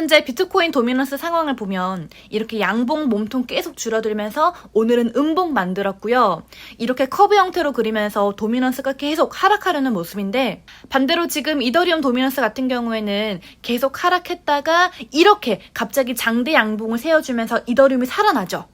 현재 비트코인 도미넌스 상황을 보면 이렇게 양봉 몸통 계속 줄어들면서 오늘은 음봉 만들었고요. 이렇게 커브 형태로 그리면서 도미넌스가 계속 하락하려는 모습인데 반대로 지금 이더리움 도미넌스 같은 경우에는 계속 하락했다가 이렇게 갑자기 장대 양봉을 세워주면서 이더리움이 살아나죠.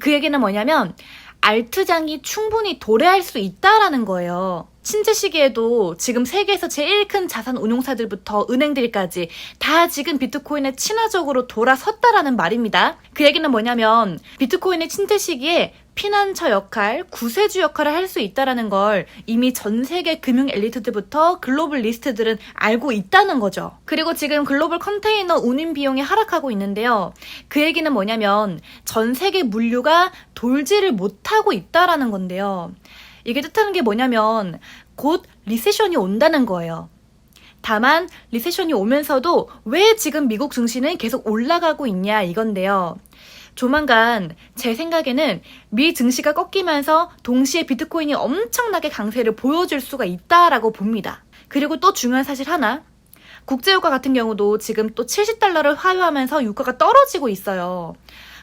그 얘기는 뭐냐면 알트장이 충분히 도래할 수 있다라는 거예요. 신재 시기에도 지금 세계에서 제일 큰 자산 운용사들부터 은행들까지 다 지금 비트코인에 친화적으로 돌아섰다라는 말입니다. 그 얘기는 뭐냐면 비트코인의 침체 시기에 피난처 역할, 구세주 역할을 할 수 있다라는 걸 이미 전 세계 금융 엘리트들부터 글로벌 리스트들은 알고 있다는 거죠. 그리고 지금 글로벌 컨테이너 운임 비용이 하락하고 있는데요. 그 얘기는 뭐냐면 전 세계 물류가 돌지를 못하고 있다라는 건데요. 이게 뜻하는 게 뭐냐면 곧 리세션이 온다는 거예요. 다만 리세션이 오면서도 왜 지금 미국 증시는 계속 올라가고 있냐 이건데요. 조만간 제 생각에는 미 증시가 꺾이면서 동시에 비트코인이 엄청나게 강세를 보여줄 수가 있다라고 봅니다. 그리고 또 중요한 사실 하나. 국제유가 같은 경우도 지금 또 70달러를 화요하면서 유가가 떨어지고 있어요.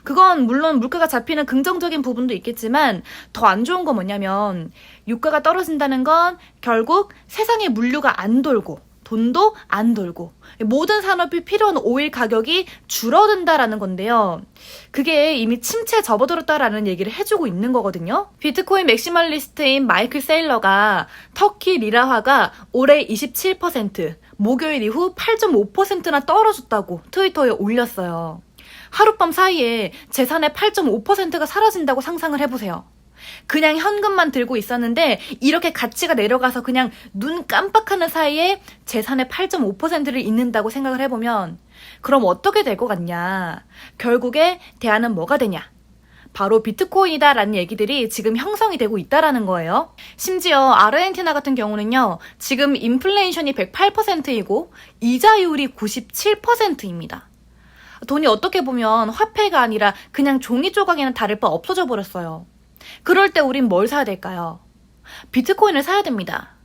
그건 물론 물가가 잡히는 긍정적인 부분도 있겠지만 더 안 좋은 건 뭐냐면 유가가 떨어진다는 건 결국 세상에 물류가 안 돌고 돈도 안 돌고 모든 산업이 필요한 오일 가격이 줄어든다라는 건데요. 그게 이미 침체에 접어들었다라는 얘기를 해주고 있는 거거든요. 비트코인 맥시멀리스트인 마이클 세일러가 터키 리라화가 올해 27%, 목요일 이후 8.5%나 떨어졌다고 트위터에 올렸어요. 하룻밤 사이에 재산의 8.5%가 사라진다고 상상을 해보세요. 그냥 현금만 들고 있었는데 이렇게 가치가 내려가서 그냥 눈 깜빡하는 사이에 재산의 8.5%를 잃는다고 생각을 해보면 그럼 어떻게 될 것 같냐? 결국에 대안은 뭐가 되냐? 바로 비트코인이다라는 얘기들이 지금 형성이 되고 있다라는 거예요. 심지어 아르헨티나 같은 경우는요, 지금 인플레이션이 108%이고 이자율이 97%입니다. 돈이 어떻게 보면 화폐가 아니라 그냥 종이 조각이나 다를 바 없어져 버렸어요. 그럴 때 우린 뭘 사야 될까요? 비트코인을 사야 됩니다.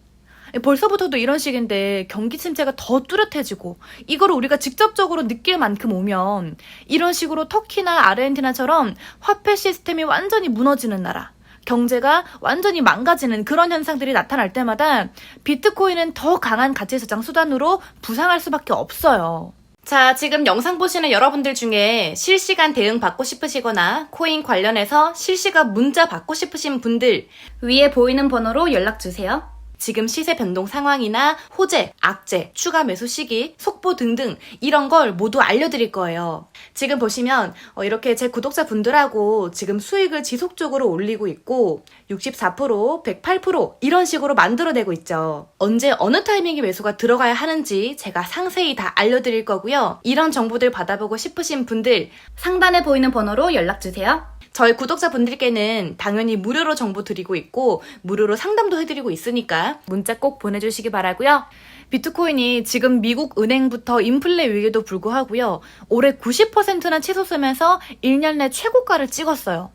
벌써부터도 이런 식인데 경기 침체가 더 뚜렷해지고 이걸 우리가 직접적으로 느낄 만큼 오면 이런 식으로 터키나 아르헨티나처럼 화폐 시스템이 완전히 무너지는 나라 경제가 완전히 망가지는 그런 현상들이 나타날 때마다 비트코인은 더 강한 가치 저장 수단으로 부상할 수밖에 없어요. 자, 지금 영상 보시는 여러분들 중에 실시간 대응 받고 싶으시거나 코인 관련해서 실시간 문자 받고 싶으신 분들 위에 보이는 번호로 연락 주세요. 지금 시세 변동 상황이나 호재, 악재, 추가 매수 시기, 속보 등등 이런 걸 모두 알려드릴 거예요. 지금 보시면 어, 이렇게 제 구독자 분들하고 지금 수익을 지속적으로 올리고 있고 64%, 108% 이런 식으로 만들어내고 있죠. 언제 어느 타이밍에 매수가 들어가야 하는지 제가 상세히 다 알려드릴 거고요. 이런 정보들 받아보고 싶으신 분들 상단에 보이는 번호로 연락 주세요. 저희 구독자분들께는 당연히 무료로 정보 드리고 있고 무료로 상담도 해드리고 있으니까 문자 꼭 보내주시기 바라고요. 비트코인이 지금 미국 은행부터 인플레 위기에도 불구하고요. 올해 90%나 치솟으면서 1년 내 최고가를 찍었어요.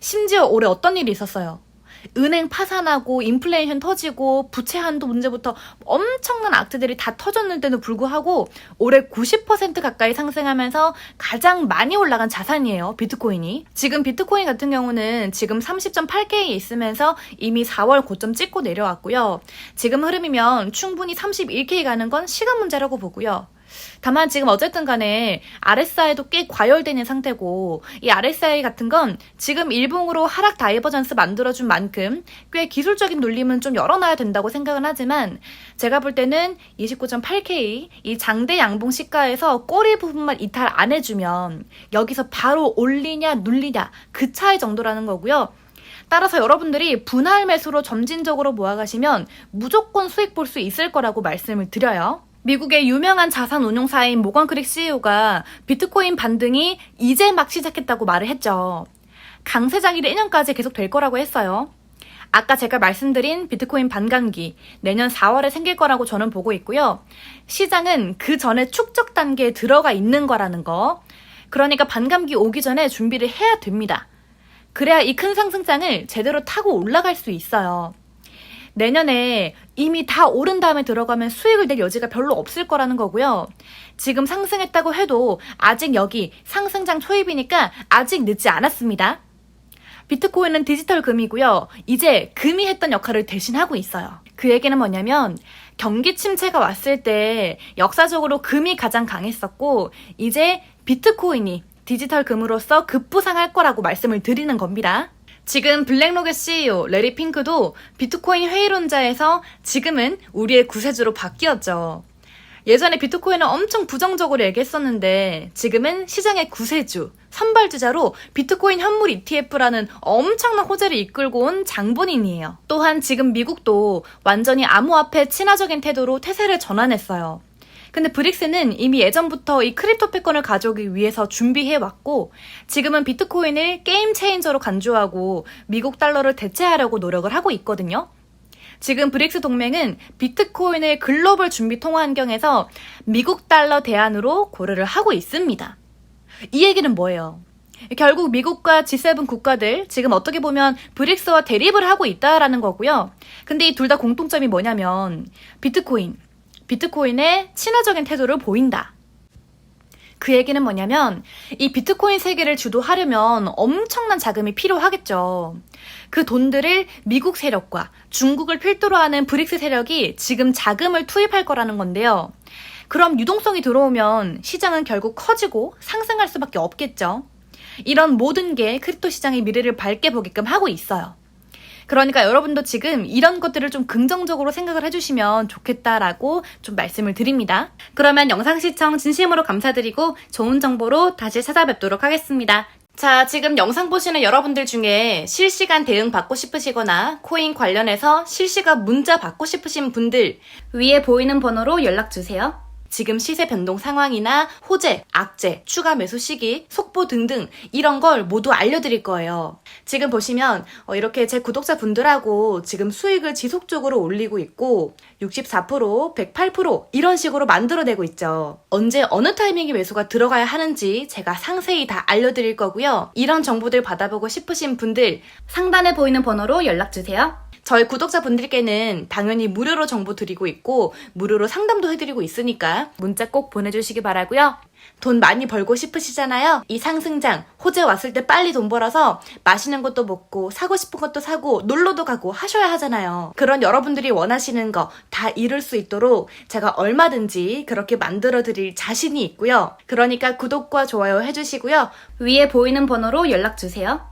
심지어 올해 어떤 일이 있었어요? 은행 파산하고 인플레이션 터지고 부채 한도 문제부터 엄청난 악재들이 다 터졌는데도 불구하고 올해 90% 가까이 상승하면서 가장 많이 올라간 자산이에요. 비트코인이. 지금 비트코인 같은 경우는 지금 30.8K에 있으면서 이미 4월 고점 찍고 내려왔고요. 지금 흐름이면 충분히 31K 가는 건 시간 문제라고 보고요. 다만 지금 어쨌든 간에 RSI도 꽤 과열되는 상태고 이 RSI 같은 건 지금 일봉으로 하락 다이버전스 만들어준 만큼 꽤 기술적인 놀림은 좀 열어놔야 된다고 생각은 하지만 제가 볼 때는 29.8K 이 장대 양봉 시가에서 꼬리 부분만 이탈 안 해주면 여기서 바로 올리냐 눌리냐 그 차이 정도라는 거고요. 따라서 여러분들이 분할 매수로 점진적으로 모아가시면 무조건 수익 볼 수 있을 거라고 말씀을 드려요. 미국의 유명한 자산 운용사인 모건크릭 CEO가 비트코인 반등이 이제 막 시작했다고 말을 했죠. 강세장이 내년까지 계속 될 거라고 했어요. 아까 제가 말씀드린 비트코인 반감기 내년 4월에 생길 거라고 저는 보고 있고요. 시장은 그 전에 축적 단계에 들어가 있는 거라는 거. 그러니까 반감기 오기 전에 준비를 해야 됩니다. 그래야 이 큰 상승장을 제대로 타고 올라갈 수 있어요. 내년에 이미 다 오른 다음에 들어가면 수익을 낼 여지가 별로 없을 거라는 거고요. 지금 상승했다고 해도 아직 여기 상승장 초입이니까 아직 늦지 않았습니다. 비트코인은 디지털 금이고요. 이제 금이 했던 역할을 대신하고 있어요. 그 얘기는 뭐냐면 경기 침체가 왔을 때 역사적으로 금이 가장 강했었고 이제 비트코인이 디지털 금으로서 급부상할 거라고 말씀을 드리는 겁니다. 지금 블랙록의 CEO 레리 핑크도 비트코인 회의론자에서 지금은 우리의 구세주로 바뀌었죠. 예전에 비트코인은 엄청 부정적으로 얘기했었는데 지금은 시장의 구세주, 선발주자로 비트코인 현물 ETF라는 엄청난 호재를 이끌고 온 장본인이에요. 또한 지금 미국도 완전히 암호화폐 친화적인 태도로 태세를 전환했어요. 근데 브릭스는 이미 예전부터 이 크립토 패권을 가져오기 위해서 준비해 왔고 지금은 비트코인을 게임 체인저로 간주하고 미국 달러를 대체하려고 노력을 하고 있거든요. 지금 브릭스 동맹은 비트코인의 글로벌 준비 통화 환경에서 미국 달러 대안으로 고려를 하고 있습니다. 이 얘기는 뭐예요? 결국 미국과 G7 국가들 지금 어떻게 보면 브릭스와 대립을 하고 있다라는 거고요. 근데 이 둘 다 공통점이 뭐냐면 비트코인, 비트코인의 친화적인 태도를 보인다. 그 얘기는 뭐냐면 이 비트코인 세계를 주도하려면 엄청난 자금이 필요하겠죠. 그 돈들을 미국 세력과 중국을 필두로 하는 브릭스 세력이 지금 자금을 투입할 거라는 건데요. 그럼 유동성이 들어오면 시장은 결국 커지고 상승할 수밖에 없겠죠. 이런 모든 게 크립토 시장의 미래를 밝게 보게끔 하고 있어요. 그러니까 여러분도 지금 이런 것들을 좀 긍정적으로 생각을 해주시면 좋겠다라고 좀 말씀을 드립니다. 그러면 영상 시청 진심으로 감사드리고 좋은 정보로 다시 찾아뵙도록 하겠습니다. 자, 지금 영상 보시는 여러분들 중에 실시간 대응 받고 싶으시거나 코인 관련해서 실시간 문자 받고 싶으신 분들 위에 보이는 번호로 연락 주세요. 지금 시세 변동 상황이나 호재, 악재, 추가 매수 시기, 속보 등등 이런 걸 모두 알려드릴 거예요. 지금 보시면 어, 이렇게 제 구독자 분들하고 지금 수익을 지속적으로 올리고 있고 64%, 108% 이런 식으로 만들어내고 있죠. 언제 어느 타이밍에 매수가 들어가야 하는지 제가 상세히 다 알려드릴 거고요. 이런 정보들 받아보고 싶으신 분들 상단에 보이는 번호로 연락 주세요. 저희 구독자분들께는 당연히 무료로 정보 드리고 있고 무료로 상담도 해드리고 있으니까 문자 꼭 보내주시기 바라고요. 돈 많이 벌고 싶으시잖아요. 이 상승장 호재 왔을 때 빨리 돈 벌어서 맛있는 것도 먹고 사고 싶은 것도 사고 놀러도 가고 하셔야 하잖아요. 그런 여러분들이 원하시는 거 다 이룰 수 있도록 제가 얼마든지 그렇게 만들어 드릴 자신이 있고요. 그러니까 구독과 좋아요 해주시고요. 위에 보이는 번호로 연락 주세요.